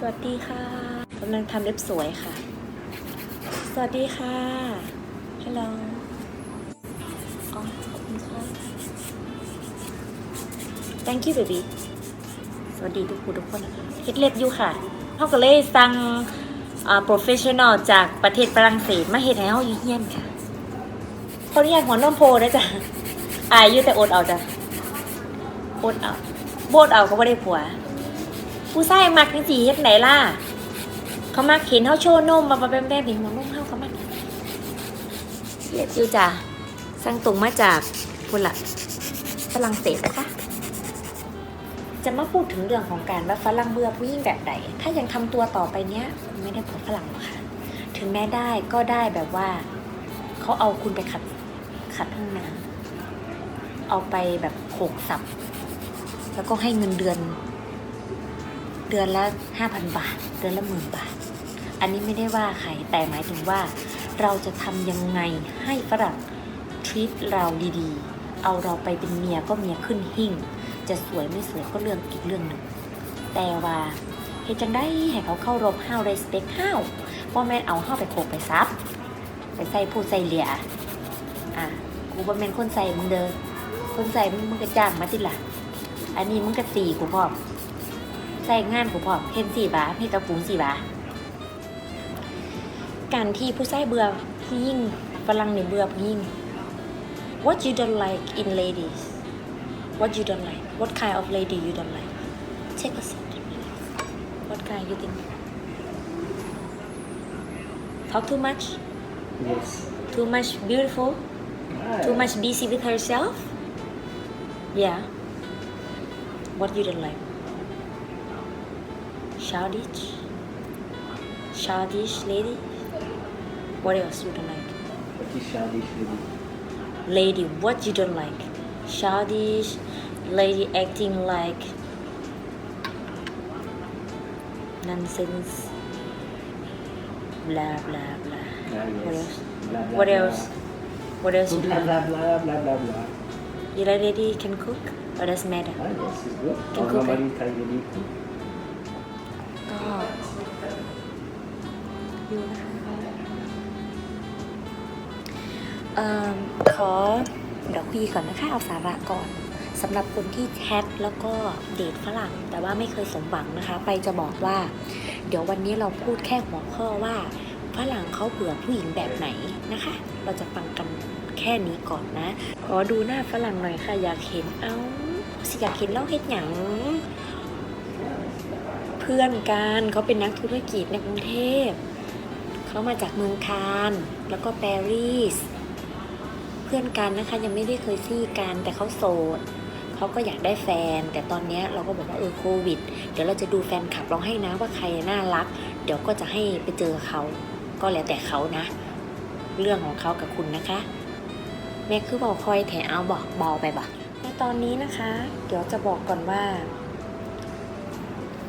สวัสดีค่ะกำลังทำเล็บสวยค่ะ สวัสดีค่ะฮัลโหลอ๋อขอบคุณค่ะ thank you baby สวัสดีทุกคนทุกคนเฮ็ดเล็บอยู่ค่ะเขาก็เลยสั่งอ่า professional จากประเทศฝรั่งเศสมาเฮ็ดให้เฮาอยู่เฮียนค่ะเขาเรียกหัวนมโพนะจ๊ะอายอยู่แต่อดเอาจ้ะอดเอาโบดเอาเขาไม่ได้ผัว ผู้ชายมักจังสีเฮ็ดไหนล่ะ เขามักเห็นเขาโชว์นมมาแบบแบบเห็นหัวนมเขาเขามักเรียกอยู่จ้ะสั่งตรงมาจากคนละฝรั่งเศสนะคะ จะมาพูดถึงเรื่องของการว่าฝรั่งเบื่อผู้หญิงแบบไหนถ้ายังทำตัวต่อไปเนี้ย ไม่ได้ผัวฝรั่งหรอกค่ะ ถึงแม้ได้ก็ได้แบบว่า เขาเอาคุณไปขัดขัดห้องน้ำเอาไปแบบโขกสับ แล้วก็ให้เงินเดือน เดือนละห้าพันบาท เดือนละหมื่นบาท อันนี้ไม่ได้ว่าใครแต่หมายถึงว่า เราจะทำยังไงให้ฝรั่งทรีตเราดีๆ เอาเราไปเป็นเมียก็เมียขึ้นหิ่ง จะสวยไม่สวยก็เรื่องอีกเรื่องหนึ่ง แต่ว่าเฮ็ดจังได้ให้เขาเข้ารบห้าวเรสเปคห้าวพ่อแม่นเอาห้าวไปโขกไปซับ ไปใส่ผู้ใส่เหลียอะกูบ่แม่นคนใส่มึงเด้อคนใส่มึงมึงก็จ้างมาติล่ะ อันนี้มึงก็ตีกูพร้อม ใส่งานกูพร้อมเห็นสี่บาทเห็นกระปุงสี่บาทการที่ผู้ใส่เบื่อผู้ยิ่งฝรั่งเนี่ยเบื่อผู้ยิ่ง what you don't like in ladies what you don't like what kind of lady you don't like take a seat what kind you think talk too much Yes. too much beautiful Ah, too much busy with herself yeah what you don't like childish? Childish lady? What else you don't like? What is childish lady? lady what you don't like? Childish lady acting like nonsense. Blah blah blah. Ah, what else? Blah, blah, what blah. else? What else you Blah, like blah, blah, blah, blah, blah. you like lady can cook? Or doesn't matter? Ah, yes, it's good. Can Or cook, normally Thai lady. cook. ยูนะคะเอ่อขอเดี๋ยวคุยก่อนนะคะเอาสาระก่อนสำหรับคนที่แชทแล้วก็เดทฝรั่ง แต่ว่าไม่เคยสมหวังนะคะ ไปจะบอกว่า เดี๋ยววันนี้เราพูดแค่หัวข้อว่าฝรั่งเขาเบื่อผู้หญิงแบบไหนนะคะ เราจะฟังกันแค่นี้ก่อนนะ ขอดูหน้าฝรั่งหน่อยค่ะ อยากเห็นเอาสิอยากเห็นเล่าเฮ็ดหยังเพื่อนกันเขาเป็นนักธุรกิจในกรุงเทพ เขามาจากเมืองคาน แล้วก็ปารีส เพื่อนกันนะคะยังไม่ได้เคยซี่กันแต่เขาโสดเขาก็อยากได้แฟน แต่ตอนนี้เราก็บอกว่าเออโควิด เดี๋ยวเราจะดูแฟนคลับเราให้นะว่าใครน่ารัก เดี๋ยวก็จะให้ไปเจอเขาก็แล้วแต่เขานะ เรื่องของเขากับคุณนะคะ แม่คือบอกคอยแถเอาบอกเบาไปบ่ในตอนนี้นะคะ เดี๋ยวจะบอกก่อนว่า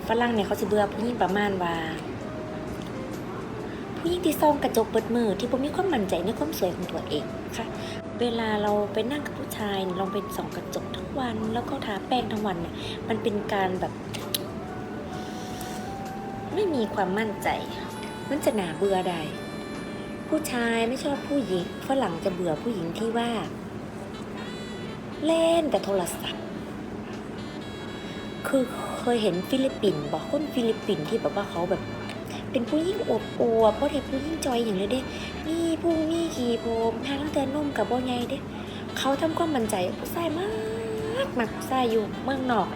ฝรั่งเนี่ยเขาจะเบื่อผู้หญิงประมาณว่า ผู้หญิงที่ซ่องกระจกเปิดมือที่ผมมีความมั่นใจในความสวยของตัวเองค่ะ เวลาเราไปนั่งกับผู้ชายเนี่ยลองไปส่องกระจกทั้งวัน แล้วก็ทาแป้งทั้งวันเนี่ยมันเป็นการแบบ ไม่มีความมั่นใจ มันจะหนาเบื่อได้ผู้ชายไม่ชอบผู้หญิงฝรั่งจะเบื่อผู้หญิงที่ว่า เล่นแต่โทรศัพท์ คือเคยเห็นฟิลิปปินส์บอกคนฟิลิปปินส์ที่แบบว่าเขาแบบ เป็นผู้หญิงอวบอวบพราะเด็กผู้หญิงจอยอย่างเลยเด้ มีพุงมีขี่ผมทางตั้งแต่นมกับบ่ไงเด้ เขาทำความมั่นใจผู้ชายมากมากผู้ชายอยู่เมืองนอก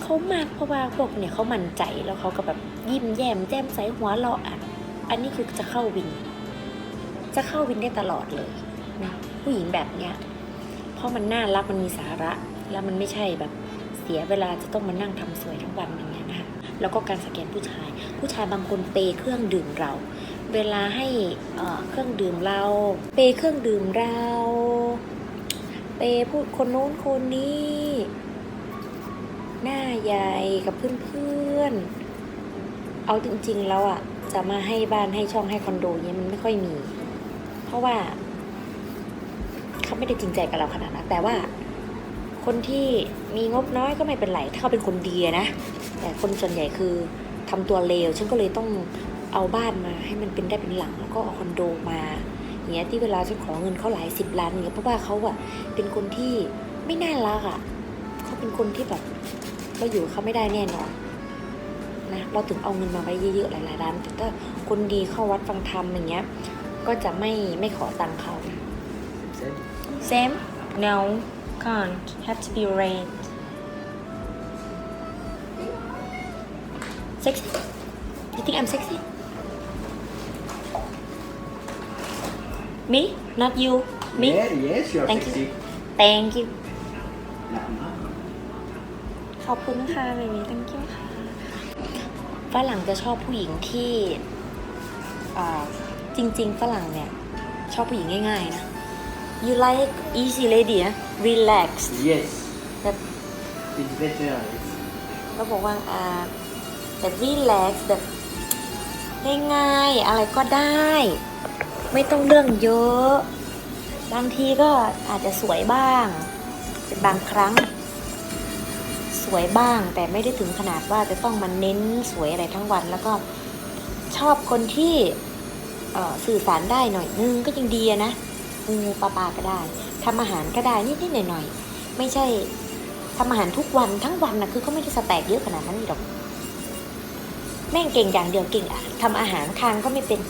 เขามากเพราะว่าพวกเนี่ยเขามั่นใจแล้วเขาก็แบบยิ้มแย้มแจ่มใสหัวเราะอะอันนี้คือจะเข้าวิน จะเข้าวินได้ตลอดเลยนะผู้หญิงแบบเนี้ยเพราะมันน่ารักมันมีสาระ แล้วมันไม่ใช่แบบเสียเวลาจะต้องมานั่งทำสวยทั้งวันอย่าง แล้วก็การสแกนผู้ชาย ผู้ชายบางคนเปยเครื่องดื่มเรา เวลาให้เครื่องดื่มเรา เปยเครื่องดื่มเรา เปย์พูดคนโน้นคนนี้ หน้าใหญ่กับเพื่อนๆ เอาจริงๆแล้วอะจะมาให้บ้านให้ช่องให้คอนโดเนี่ยมันไม่ค่อยมี เพราะว่าเขาไม่ได้จริงใจกับเราขนาดนั้นแต่ว่า คนที่มีงบน้อยก็ไม่เป็นไร ถ้าเขาเป็นคนดีอะนะ แต่คนส่วนใหญ่คือทำตัวเลว ฉันก็เลยต้องเอาบ้านมาให้มันเป็นได้เป็นหลัง แล้วก็เอาคอนโดมาอย่างเงี้ยที่เวลาฉันขอเงินเขาหลายสิบล้านอย่างเงี้ยเพราะว่าเขาอะเป็นคนที่ไม่น่ารักอะเขาเป็นคนที่แบบเราอยู่กับเขาไม่ได้แน่นอนนะเราถึงเอาเงินมาไว้เยอะๆหลายๆล้านแต่ถ้าคนดีเข้าวัดฟังธรรมอย่างเงี้ยก็จะไม่ไม่ขอตังค์เขา Said. Same? No, can't. Have to be red. Sexy? You think I'm sexy? Me? Not you. Me? Yeah, yes, you're Thank you. sexy. Thank you. Nah, nah. ขอบคุณค่ะเบบี้ thank you ค่ะฝรั่งจะชอบผู้หญิงที่อ่าจริง ๆ ฝรั่งเนี่ย ชอบผู้หญิงง่าย ๆ นะ you like easy lady นะ relaxed Yes. แบบ It's better. It's ก็บอกว่าอ่าแบบ relax แบบง่ายๆอะไรก็ได้ ไม่ต้องเรื่องเยอะ บางทีก็อาจจะสวยบ้าง เป็นบางครั้ง สวยบ้างแต่ไม่ได้ถึงขนาดว่าจะต้องมาเน้นสวยอะไรทั้งวัน แล้วก็ชอบคนที่เอ่อสื่อสารได้หน่อยนึงก็ยังดีอะนะ งูปลาปลาก็ได้ทำอาหารก็ได้นิดๆหน่อยๆไม่ใช่ทำอาหารทุกวันทั้งวันนะคือก็ไม่ได้สแต็กเยอะขนาดนั้นหรอก แม่งเก่งอย่างเดียวเก่งอะทำอาหารคางก็ไม่เป็น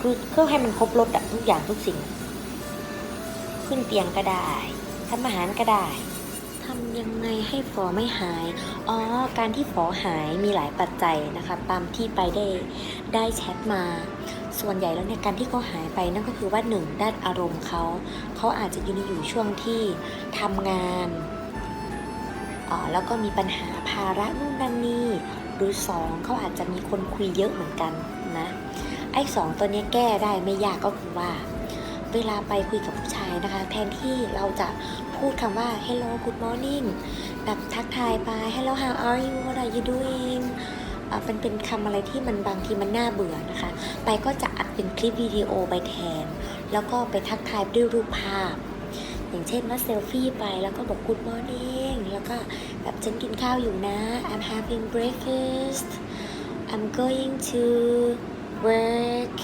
คือเครื่องให้มันครบรสอะทุกอย่างทุกสิ่ง ขึ้นเตียงก็ได้ทำอาหารก็ได้ ทำยังไงให้ฝอไม่หาย อ๋อ การที่ฝอหายมีหลายปัจจัยนะคะ ตามที่ไปได้ได้แชทมา ส่วนใหญ่แล้วเนี่ยการที่เขาหายไปนั่นก็คือว่าหนึ่งด้านอารมณ์เขา เขาอาจจะอยู่ในอยู่ช่วงที่ทำงานอ่าแล้วก็มีปัญหาภาระนู่นนั่นนี่หรือสองเขาอาจจะมีคนคุยเยอะเหมือนกันนะ ไอ้สองตัวนี้แก้ได้ไม่ยากก็คือว่า เวลาไปคุยกับผู้ชายนะคะ แทนที่เราจะ พูดคำว่า hello good morning แบบทักทายไป hello how are you what are you doing เป็นเป็นคำอะไรที่มันบางทีมันน่าเบื่อนะคะ ไปก็จะอัดเป็นคลิปวิดีโอไปแทน แล้วก็ไปทักทายด้วยรูปภาพ อย่างเช่นว่าเซลฟี่ไปแล้วก็บอก good morning แล้วก็แบบฉันกินข้าวอยู่นะ I'm having breakfast I'm going to work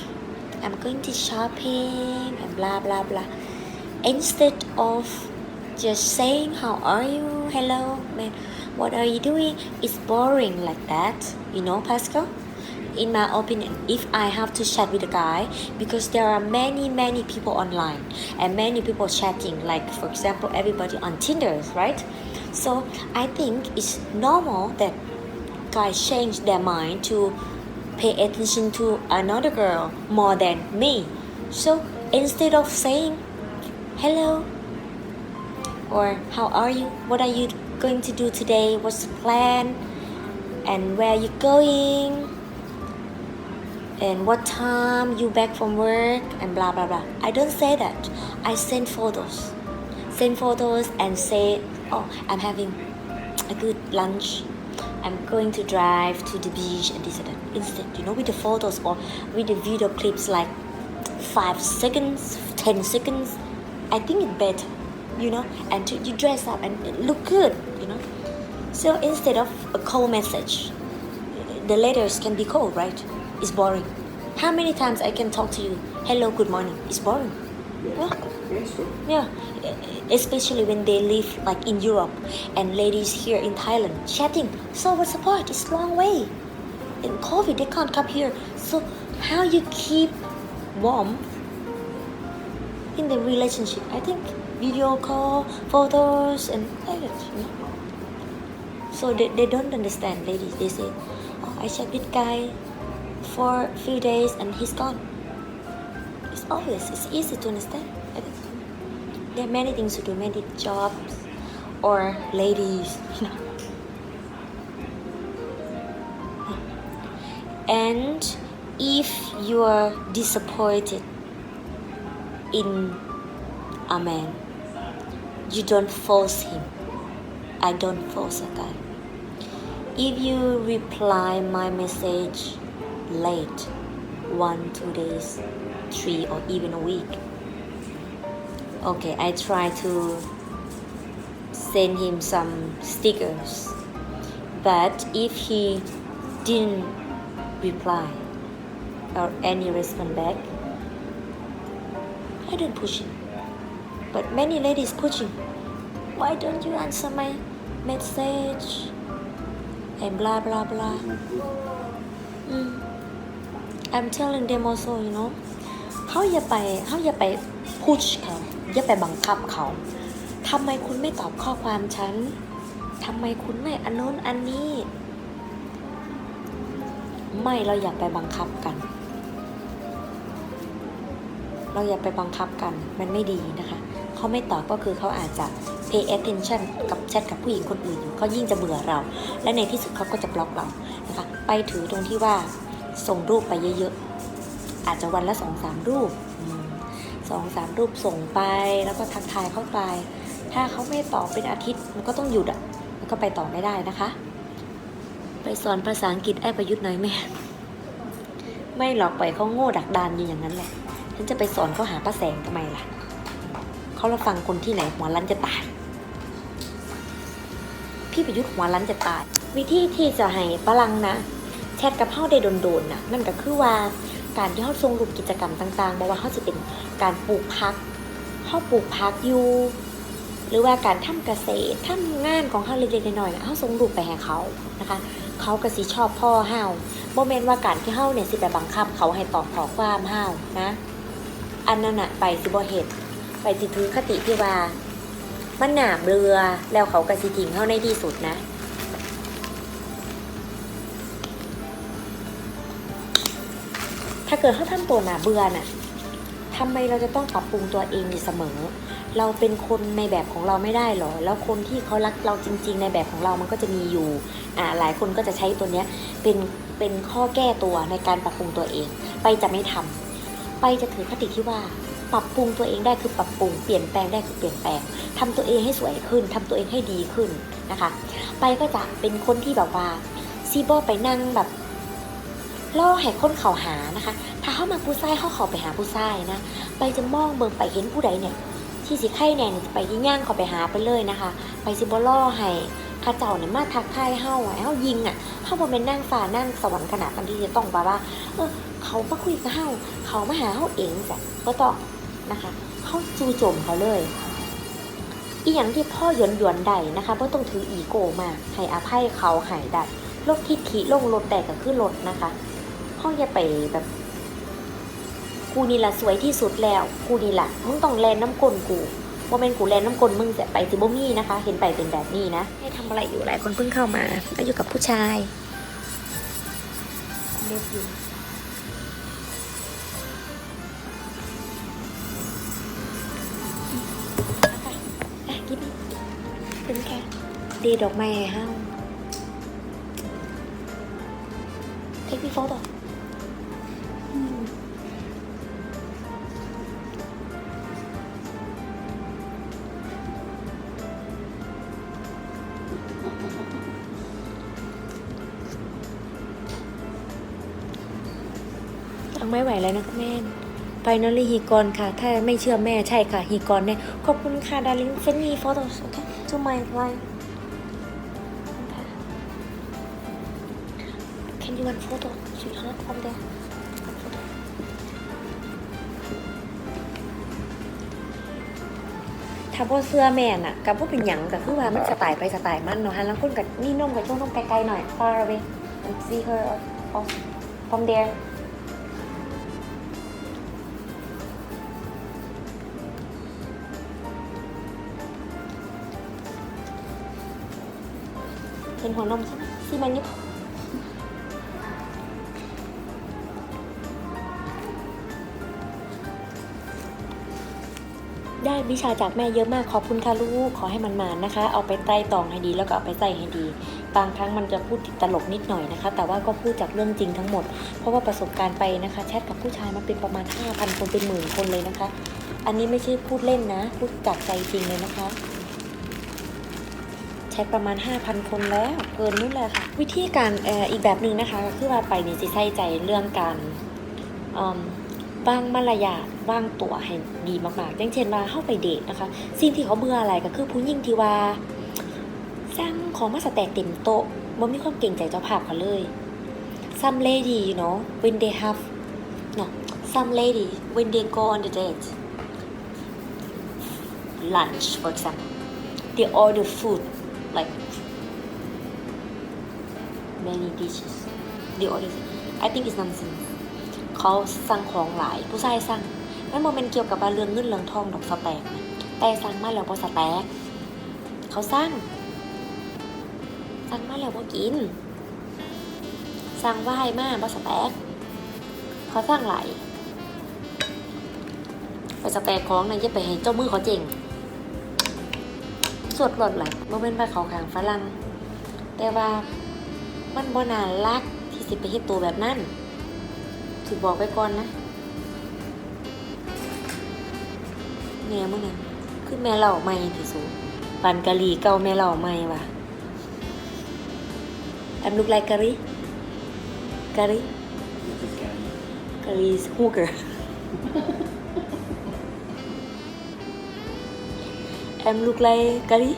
I'm going to shopping and blah blah blah instead of just saying how are you? Hello man. What are you doing? It's boring like that you know Pascal? In my opinion if I have to chat with a guy because there are many many people online and many people chatting like for example everybody on Tinder right? So I think it's normal that guys change their mind to pay attention to another girl more than me. So instead of saying hello or how are you, what are you going to do today, what's the plan, and where are you going, and what time you back from work, and blah blah blah. I don't say that. I send photos, send photos, and say, oh, I'm having a good lunch. I'm going to drive to the beach and this and that. Instead, you know, with the photos or with the video clips like five seconds, ten seconds, I think it's better, you know, and to, you dress up and look good, you know. So instead of a cold message, the letters can be cold, right? It's boring. How many times I can talk to you, hello, good morning? It's boring. yeah. Yeah. Yeah, especially when they live like in Europe and ladies here in Thailand chatting. So what's the point? It's a long way. In COVID, they can't come here. So how you keep warm in the relationship? I think video call, photos, and know? So they, they don't understand, ladies. They say, oh, I chat with guy for a few days and he's gone. It's obvious. It's easy to understand. There are many things to do, many jobs or ladies, you know. And if you are disappointed in a man, you don't force him. I don't force a guy. If you reply my message late, one, two days, three, or even a week, okay, I try to send him some stickers. But if he didn't reply or any response back I don't push him but many ladies pushing why don't you answer my message and blah blah blah mm. I'm telling them also you know เขาอย่าไปเขาอย่าไป push เขาอย่าไปบังคับเขาทำไมคุณไม่ตอบข้อความฉันทำไมคุณไม่อันโน้นอันนี้ ไม่เราอย่าไปบังคับกัน เราอย่าไปบังคับกันมันไม่ดีนะคะ เขาไม่ตอบก็คือเขาอาจจะ pay attention กับแชทกับผู้หญิงคนอื่นอยู่เขายิ่งจะเบื่อเรา และในที่สุดเขาก็จะบล็อกเรานะคะ ไปถือตรงที่ว่าส่งรูปไปเยอะๆ อาจจะวันละสองสามรูปสองสามรูปส่งไปแล้วก็ทักทายเข้าไป ถ้าเขาไม่ตอบเป็นอาทิตย์มันก็ต้องหยุดอะมันก็ไปต่อไม่ได้นะคะ ไปสอนภาษาอังกฤษไอ้ประยุทธ์หน่อยแม่ไม่หรอกปล่อยเขาโง่ดักดานอยู่อย่างนั้นแหละ ฉันจะไปสอนเขาหาป้าแสงทำไมล่ะ เขาเราฟังคนที่ไหนหัวรั้นจะตาย พี่ประยุทธ์หัวรั้นจะตาย วิธีที่จะให้ฝรั่งนะแชทกับเฮาได้โดนๆนะนั่นก็คือว่าการที่เฮาส่งรูปกิจกรรมต่างๆบอกว่าเฮาจะเป็นการปลูกพักเฮาปลูกพักอยู่หรือว่าการทำเกษตรทำงานของเฮาเล็กๆน้อยๆนะเฮาส่งรูปไปให้เขานะคะ เขาก็สิชอบพ่อเฮาบ่แม่นว่าการที่เฮาเนี่ยสิไปบังคับเขาให้ตอบขอความเฮานะ อันนั้นอะไปสิบ่เฮ็ดไปสิถือคติที่ว่ามันหนาเรือแล้วเขาก็สิทิงเฮาในที่สุดนะถ้าเกิดเขาทำตัวหนาเบื่อน่ะทำไมเราจะต้องปรับปรุงตัวเองอยู่เสมอ เราเป็นคนในแบบของเราไม่ได้หรอ แล้วคนที่เขารักเราจริง ๆ ในแบบของเรามันก็จะมีอยู่ อ่า หลายคนก็จะใช้ตัวเนี้ยเป็น เป็นข้อแก้ตัวในการปรับปรุงตัวเอง ไปจะไม่ทำ ไปจะถือคติที่ว่า ปรับปรุงตัวเองได้คือปรับปรุงเปลี่ยนแปลงได้คือเปลี่ยนแปลงทำตัวเองให้สวยขึ้นทำตัวเองให้ดีขึ้นนะคะ ไปก็จะเป็นคนที่แบบว่าซีโบไปนั่งแบบล่อให้คนเขาหานะคะ ถ้าเข้ามาผู้ชายเข้าเขาไปหาผู้ชายนะ ไปจะมองเบิ่งไปเห็นผู้ใดเนี่ยที่สิไข่แน่เนี่ยจะไปที่ย่างเขาไปหาไปเลยนะคะ ไปซิบล่อให้ ข้าเจ้าเนี่ยมาทักทายเฮาอะเฮายิงอะเฮาบ่เป็นนั่งฟ้านั่งสวรรค์ขนาดนั้นที่จะต้องแบบว่า เออ เขามาคุยกับเฮาเขามาหาเฮาเองจ้ะก็ต้องนะคะเขาจูโจมเขาเลย อีหยังที่พ่อหยวนหยวนๆได้นะคะบ่ต้องถืออีโก้มาให้อภัยเขาหายได้ลดทิฐิลงลดแต่ก็คือลดนะคะห้องอย่าไปแบบกูนี่ละสวยที่สุดแล้ว กูนี่ละมึงต้องแลนน้ำกลกู ว่าเป็นกูแลนน้ำกลมึงจะไปซิบ่มี่นะคะ เห็นไปเป็นแบบนี้นะให้ทำอะไรอยู่หลายคนเพิ่งเข้ามาแล้วอยู่กับผู้ชายเล็บอยู่อะกินเป็นแค่เดดดอกไม้ให้เฮาเทค ไม่ไหวแล้วนะคะแม่ไฟนอลลี่ฮีกอนค่ะ ถ้าไม่เชื่อแม่ใช่ค่ะฮีกอนเนี่ยขอบคุณค่ะดาริงเซนมีโฟโต้โอเค to my line Can you want photo? Sweetheart, from there. One photo. ถ้าพ่เสื้อแม่น่ะกับพ่เป็นหยังก็คือว่ามันสไตล์ไปสไตล์มันเนาะฮะแล้วคนกับนี่นมกับช่วงนมไกลๆหน่อย far away and see her off from there เห็นหัวนมใช่ไหมซีมันยุบได้วิชาจากแม่เยอะมากขอบคุณค่ะลูกขอให้มันมานนะคะ เอาไปไต่ตองให้ดีแล้วก็เอาไปใส่ให้ดี บางครั้งมันจะพูดติดตลกนิดหน่อยนะคะ แต่ว่าก็พูดจากเรื่องจริงทั้งหมด เพราะว่าประสบการณ์ไปนะคะแชทกับผู้ชายมาเป็นประมาณ5,000คนเป็นหมื่นคนเลยนะคะ อันนี้ไม่ใช่พูดเล่นนะ พูดจากใจจริงเลยนะคะ แชทประมาณ 5,000 คนแล้วเกินนู่นเลยค่ะ วิธีการอ่ออีกแบบหนึ่งนะคะก็คือว่าไปนี่สิใส่ใจเรื่องการว่างมารยาทว่างตัวให้ดีมากๆอย่างเช่นว่าเข้าไปเดทนะคะสิ่งที่เขาเบื่ออะไรก็คือผู้หญิงที่ว่าสร้างของมาสแต็กเต็มโต๊ะบ่มีความเก่งใจเจ้าภาพเขาเลย some lady you know when they have no some lady when they go on the date lunch for example they order food like many dishes the order I think it's nonsense เขาสั่งของหลาย ผู้ชายสั่งนั่นโมเมนเกี่ยวกับว่าเรื่องเงินเรื่องทองดอกสแต็กนะแต่สั่งมาแล้วพอสแต็กเขาสั่งสั่งมาแล้วพอกินสั่งไหว้มาบอสแต็กเขาสั่งหลายไปสแต็กของนะอย่าไปให้เจ้ามือเขาเจ๋ง ดหลดหลายโมเมนต์ว่าเขาขางฝรั่งแต่ว่ามันบ่น่ารักที่สิไปเฮ็ดตัวแบบนั้นสิบอกไปก่อนนะแม่มึงน่ะคือแม่เล่าใหม่ที่สุดปันกะหรี่เก่าแม่เล่าใหม่ว่ะแอมลูกไล กะหรี่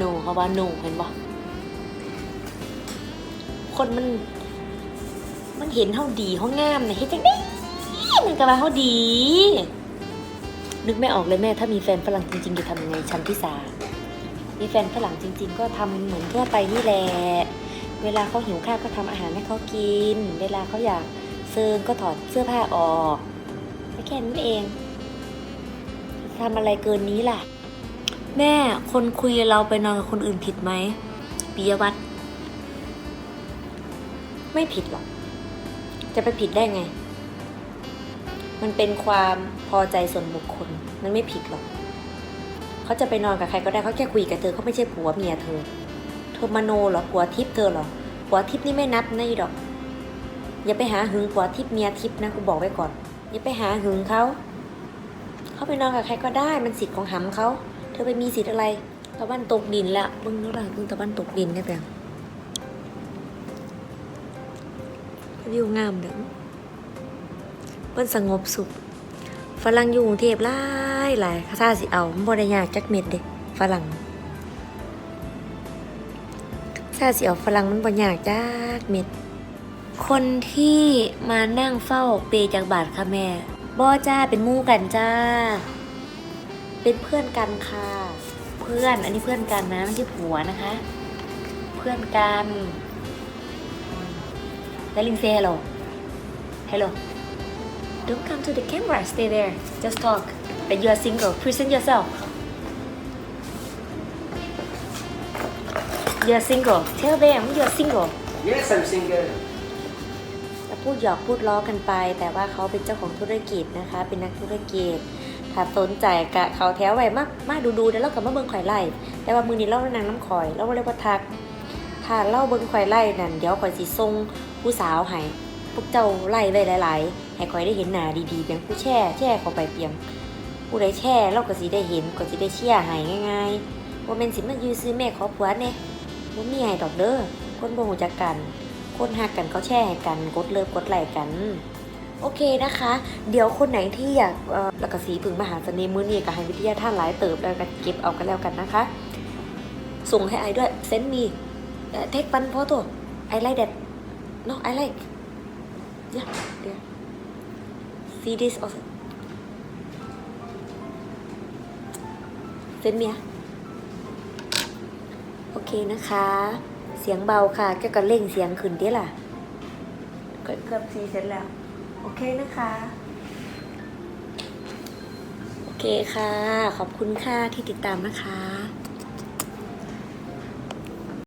No. no เขาว่า no เห็นปะคนมัน มันเห็นเฮาดีเฮางามเนี่ยเฮ็ดจังได๋มันก็ว่าเฮาดี นึกไม่ออกเลยแม่ ถ้ามีแฟนฝรั่งจริงๆจะทำยังไงชั้นที่สามมีแฟนฝรั่งจริง ๆ ก็ทำเหมือนทั่วไปนี่แหละเวลาเขาหิวข้าวก็ทำอาหารให้เขากิน เวลาเขาอยากเซิร์นก็ถอดเสื้อผ้าออกแค่นั้นเองทำอะไรเกินนี้ล่ะ แม่คนคุยเราไปนอนกับคนอื่นผิดไหมปิยวัตรไม่ผิดหรอก จะไปผิดได้ไง มันเป็นความพอใจส่วนบุคคล มันไม่ผิดหรอก เขาจะไปนอนกับใครก็ได้เขาแค่คุยกับเธอเขาไม่ใช่ผัวเมียเธอ เธอมโนหรอผัวทิพย์เธอหรอผัวทิพย์นี่ไม่นับนะอีดอก อย่าไปหาหึงผัวทิพย์เมียทิพย์นะกูบอกไว้ก่อน อย่าไปหาหึงเขา เขาไปนอนกับใครก็ได้ มันสิทธิ์ของหำเขา ธอไปมีสิทธิ์อะไร ตะวันตกดินละเบึ้งแล้วล่ะเบึ้งตะวันตกดินได้เปล่าวิวงามเด้อเพิ่นสงบสุข ฝรั่งอยู่กรุงเทพหลายหลายถ้าสิเอามันบ่ได้ยากจักเม็ดเด้ฝรั่งถ้าสิเอาฝรั่งมันบ่ยากจักเม็ด คนที่มานั่งเฝ้าเปจากบาทค่ะแม่บ่จ้าเป็นมู่กันจ้า เป็นเพื่อนกันค่ะ เพื่อนอันนี้เพื่อนกันนะไม่ใช่ผัวนะคะ เพื่อนกันแล้วลิงเซ่ฮัลโหล hello don't come to the camera stay there just talk that you are single present yourself you are single tell them you are single Yes, I'm single. จะพูดหยอกพูดล้อกันไป แต่ว่าเขาเป็นเจ้าของธุรกิจนะคะ เป็นนักธุรกิจ ถ้าสนใจกะเขาแถวไว้มากมาดูดูๆเดี๋ยวเรากับมาเบิ่งข่อยไล่แต่ว่ามือนี้เรานางน้ำข่อยเราเรียกว่าทัก ถ้าเล่าเบิ่งข่อยไล่นั่นเดี๋ยวข่อยสิส่งผู้สาวให้พวกเจ้าไล่ไว้หลายๆให้ข่อยได้เห็นหน้าดีๆเพียงผู้แช่แช่เขาไปเพียงผู้ใดแช่เราก็สิได้เห็นก็สิได้เชี่ยร์ให้ง่ายๆว่าแม่นสิมายื้อซื้อแม่ขอผัวแน่บ่ามีให้ดอกเด้อคนบ่รู้จักกัน คนหักกันเขาแช่ให้กันกดเลิฟกดไลค์กัน โอเคนะคะ เดี๋ยวคนไหนที่อยากเอ่อแล้วก็สีผึ่งมหาเสน่ห์มือนี้กับให้วิทยาท่านหลายเติบแล้วกันเก็บเอากันแล้วกันนะคะ ส่งให้ไอด้วยเซนมีเทคปันพอตัวไอไลค์เด็ด no I like yeah there see this also send me ah. โอเคนะคะ เสียงเบาค่ะแกก็เร่งเสียงขึ้นดิล่ะเกือบซีเสร็จแล้ว อเคนะคะ โอเคค่ะ ขอบคุณค่ะที่ติดตามนะคะ